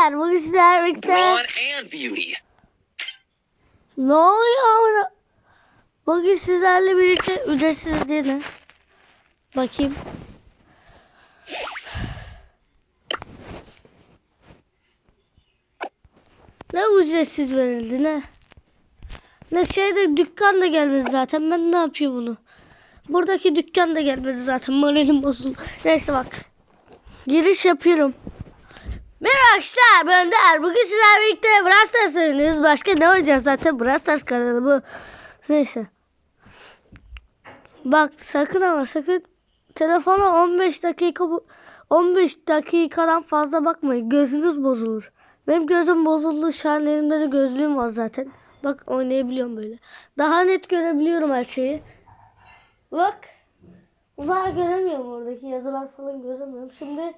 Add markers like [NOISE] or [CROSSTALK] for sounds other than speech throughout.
arkadaşlar. Bugün sizlerle birlikte ne oluyor? Bugün sizlerle birlikte ücretsiz değil mi? Bakayım. Ne ücretsiz verildi ne? Ne şeyde dükkan da gelmedi zaten. Ben ne yapayım bunu? Buradaki dükkan da gelmedi zaten. Moralim bozuldu. Neyse bak. Giriş yapıyorum. Merhaba arkadaşlar ben Önder. Bugün sizlerle birlikte Brawl Stars oynuyoruz. Başka ne oynayacağız zaten Brawl Stars kanalı bu. Neyse. Bak sakın ama sakın telefona 15 dakika bu 15 dakikadan fazla bakmayın. Gözünüz bozulur. Benim gözüm bozuldu. Şu an elimde de gözlüğüm var zaten. Bak oynayabiliyorum böyle. Daha net görebiliyorum her şeyi. Bak. Uzağa göremiyorum oradaki yazılar falan göremiyorum. Şimdi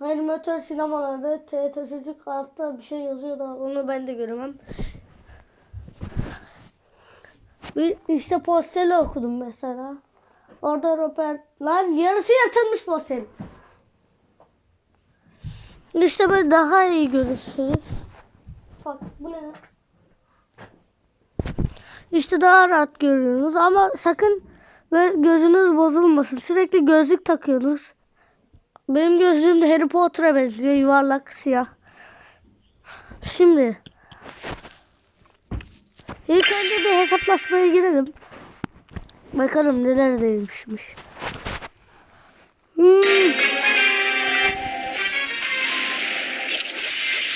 animatör sinemalarda TRT Çocuk altta bir şey yazıyor da onu ben de göremem. Bir işte posteri okudum mesela. Orada Robert lan yarısı yatılmış poster. İşte böyle daha iyi görürsünüz. Bak bu ne? İşte daha rahat görüyorsunuz ama sakın böyle gözünüz bozulmasın. Sürekli gözlük takıyorsunuz. Benim gözlüğüm de Harry Potter'a benziyor. Yuvarlak, siyah. Şimdi. İlk önce bir hesaplaşmaya girelim. Bakalım neler değilmişmiş. Hmm.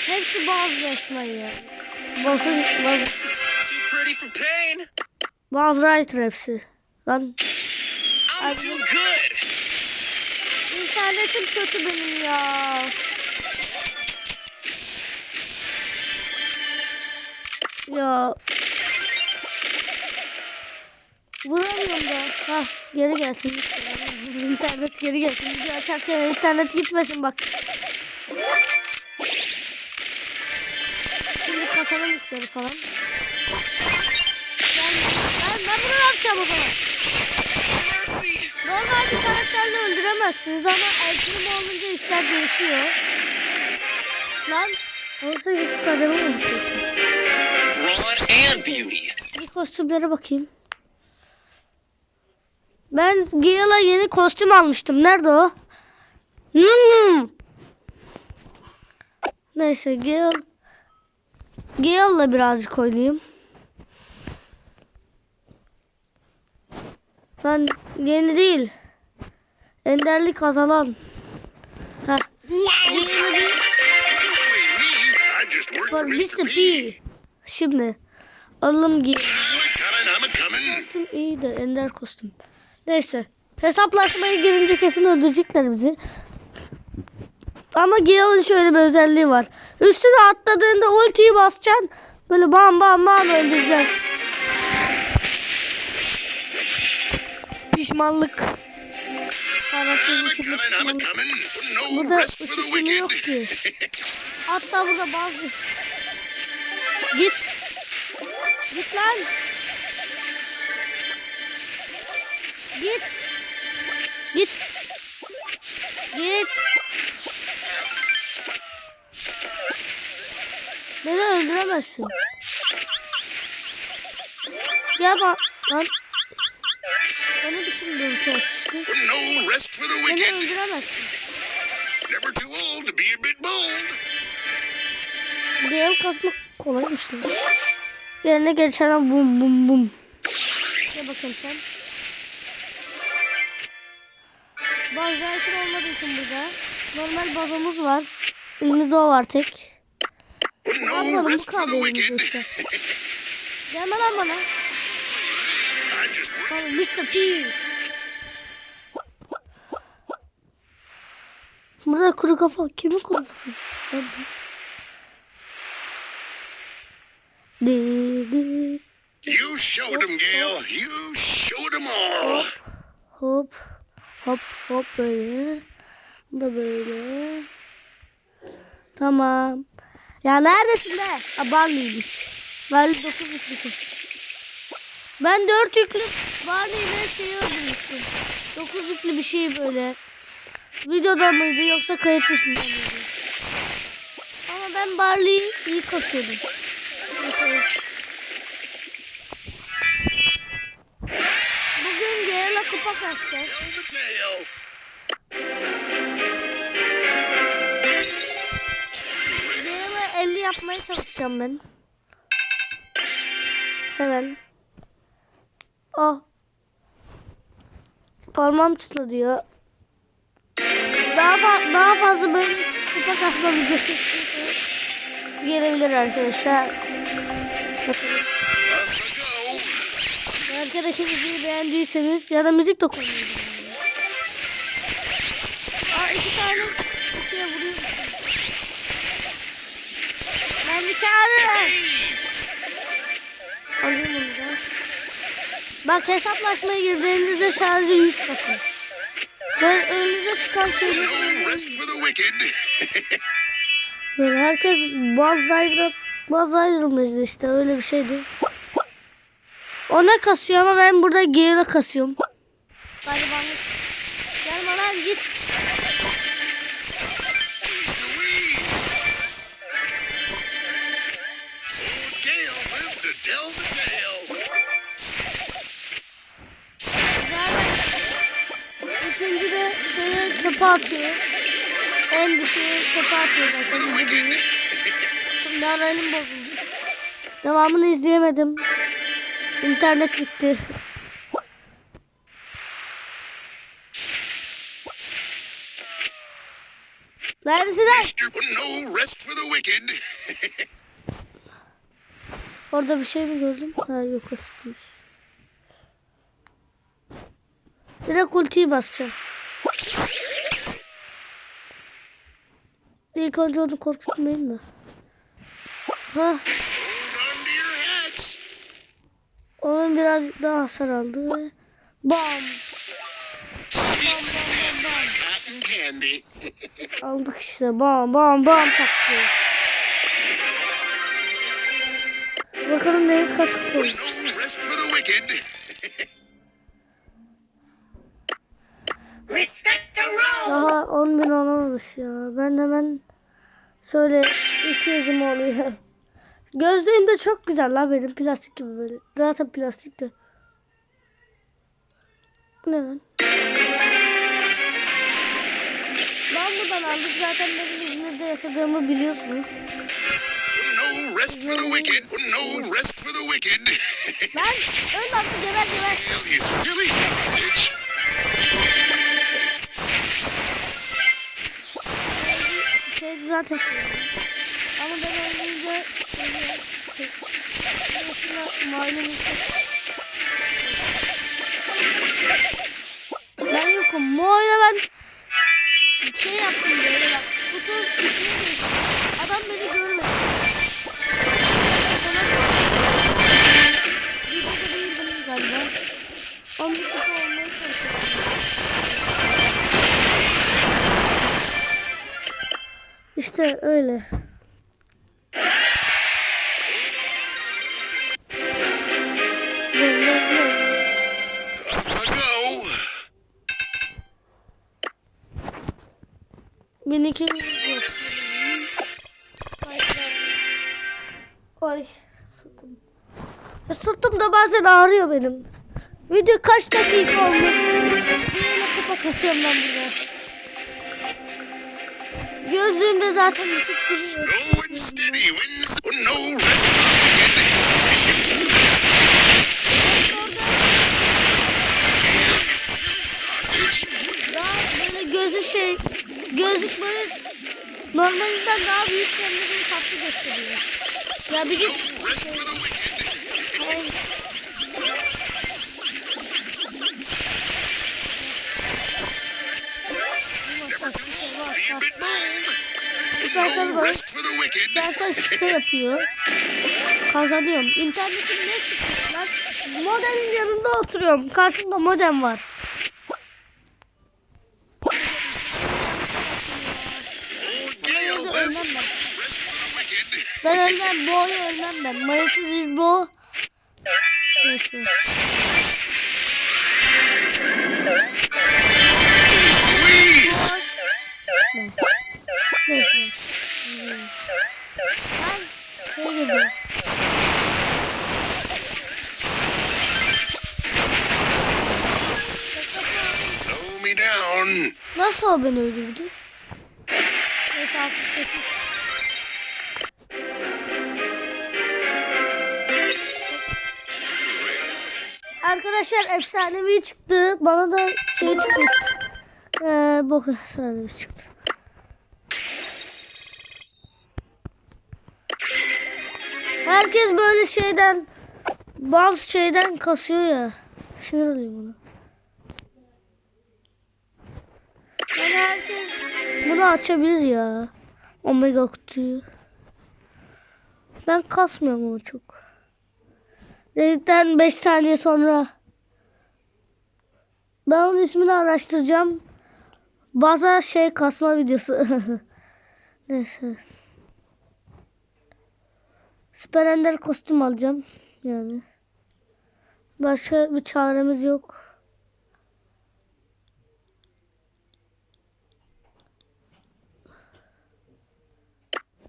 Hepsi bazı resmen ya. Bazı, bazı writer hepsi. Lan I'm too good. İnternetim kötü benim ya. Ya. Vuramıyorum da. Hah geri gelsin. İnternet geri gelsin. Video açarken internet gitmesin bak. Şimdi katalım işleri falan. Ben, ben, ben bunu yapacağım o zaman? Mercy. Normal bir karakterle öldüremezsiniz ama Elçinin olunca işler değişiyor. Lan orada. Ron and Beauty. Bir kostümlere bakayım. Ben Gale'a yeni kostüm almıştım. Nerede o? Hmm. Neyse Gale Gale'la birazcık oynayayım. Lan yeni değil. Enderlik azalan. Heh. Gale'la bir I just worked for for Mr. Mr. P. P. Şimdi alalım Gale. I'm a coming, I'm a coming. kostüm iyi de ender kostüm. Neyse. Hesaplaşmaya girince kesin öldürecekler bizi. Ama Gale'ın şöyle bir özelliği var. Üstüne atladığında ultiyi basacaksın. Böyle bam bam bam öldüreceksin. Pişmanlık. I'm a pişmanlık. Burada ışık yönü yok ki. Hatta burada bazı... Git. Git lan. Git. Git. Git. Beni öldüremezsin. Ya bak lan. Bana biçim bir ulti atıştı. No rest for the Beni wicked. öldüremezsin. Never too old to be a bit bold. El kasmak kolaymış lan. Yerine geçen bum bum bum. Ne bakayım sen. Baz Rider olmadığı için burada. Normal bazımız var. Elimizde o var tek. Yapalım bu rest for kaldı the elimizde wicked. işte. [LAUGHS] Gelme lan bana. Tamam Mr. P. Burada kuru kafa. Kimin kuru kafası? Di, di. You showed them, Gail. You showed them all. Hop. Hop hop böyle. Bu da böyle. Tamam. Ya neredesin be? Ha Barley'miş. Barley 9 yüklü kız. Ben 4 yüklü Barley ile şeyi öldürmüştüm. 9 yüklü bir şey böyle. Videoda mıydı yoksa kayıt dışında mıydı? Ama ben Barley'i iyi kasıyordum. Bugün Gale'la kupa kasacağız. Gale'la 50 yapmaya çalışacağım ben. Hemen. Ah. Parmağım çıtla diyor. Daha, fa- daha fazla böyle kupa kasma videosu gelebilir arkadaşlar. Arkadaki videoyu beğendiyseniz ya da müzik de koyabilirsiniz. Aa iki tane kutuya vuruyor musun? Ben bir tane. Alayım bunu da. Bak hesaplaşmaya girdiğinizde şarjı yük basın. Böyle önünüze çıkan şeyleri. [LAUGHS] Böyle herkes Buzz Lightyear, Buzz Lightyear'mış işte öyle bir şeydi. O ne kasıyor ama ben burada Gale'a kasıyorum. Garibanlık. Gelme lan git. Louise. Old çöpe atıyor. En düşüğü çöpe atıyor zaten. bu videoyu. Şimdi moralim bozuldu. Devamını izleyemedim. İnternet gitti. Neredesin lan? [LAUGHS] Orada bir şey mi gördüm? Ha yok ısıtmış. Direkt ultiyi basacağım. [LAUGHS] İlk önce onu korkutmayayım da. Ha, onun birazcık daha hasar aldı ve bam Cotton candy. aldık işte bam bam bam taktı. Bakalım Deniz kaç rule. Daha 10 bin olamamış ya. Ben hemen şöyle 200'üm oluyor. Gözlüğüm de çok güzel la benim plastik gibi böyle. Zaten plastik de. Bu ne lan? Ben buradan aldık zaten benim İzmir'de yaşadığımı biliyorsunuz. No rest for the wicked. No rest for the wicked. Lan öl lan geber geber. You silly sausage. Şey zaten Ama ben önce Mesela malum Ben yokum. Oyuna ben şey yaptım böyle bak. Kutunun içine girdim. Adam beni görmedi. Sonra videoda değildim galiba. Ama bir kutu olmaya İşte öyle. Off I go. 1200 Ay sırtım. Sırtım da bazen ağrıyor benim. Video kaç dakika olmuş? Böyle kasıyorum ben burada. Daha böyle gözü şey, gözlük böyle normalinden daha büyük kendini tatlı gösteriyor. Ya bir git. Rest the wicked. İstersen şike yapıyor. Kazanıyorum. İnternetim ne lan? Modemin yanında oturuyorum. Karşımda modem var. Ölmem ben. Ben ölmem. Boğuyu ölmem ben. Mayasız bir boğ. Neyse. Louise. Neyse. Ben şey gibi. Nasıl o beni öldürdü? Evet 68. Arkadaşlar efsanevi çıktı. Bana da şey çıktı. Ee, bok efsanevi çıktı. Herkes böyle şeyden bazı şeyden kasıyor ya. Sinir oluyorum ona. Yani herkes bunu açabilir ya. Omega kutuyu. Ben kasmıyorum onu çok. Dedikten 5 saniye sonra ben onun ismini araştıracağım. Baza şey kasma videosu. [LAUGHS] Neyse. Süper Ender kostüm alacağım. Yani. Başka bir çaremiz yok.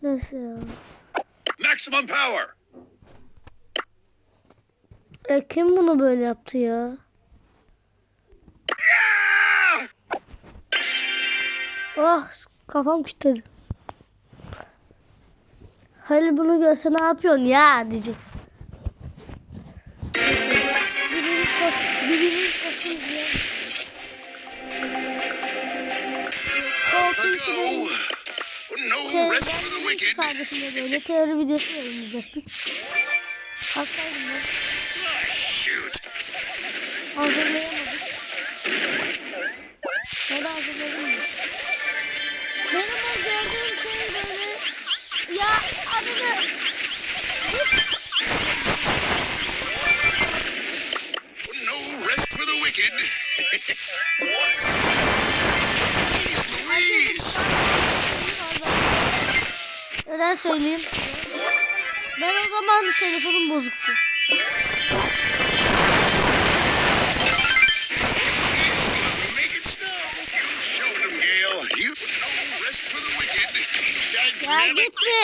Neyse ya. Maximum power. E kim bunu böyle yaptı ya? Ah kafam kilitledi. Halil bunu görse ne yapıyorsun ya diyecek. Şey, kardeşimle böyle teori videosu yayınlayacaktık. Haklıydım ben. Shoot. Ya adını... No rest for the wicked. Neden söyleyeyim? Ben o zaman telefonum bozuktu. Ya Dynamic. gitme.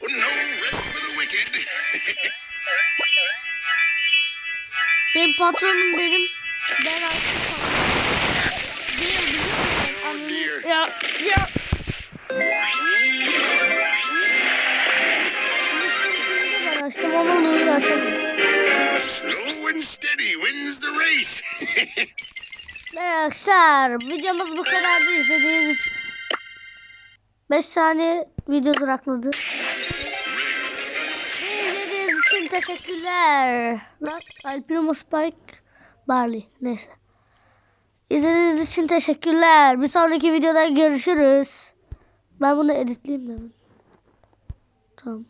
No rest for the wicked. Senin patronun benim. Ben artık? Oh dear. Ya ya. Arkadaşlar videomuz bu kadardı izlediğiniz için. 5 saniye video durakladı. İzlediğiniz için teşekkürler. Lan Alprimo Spike Barley neyse. İzlediğiniz için teşekkürler. Bir sonraki videoda görüşürüz. Ben bunu editleyeyim de. Tamam.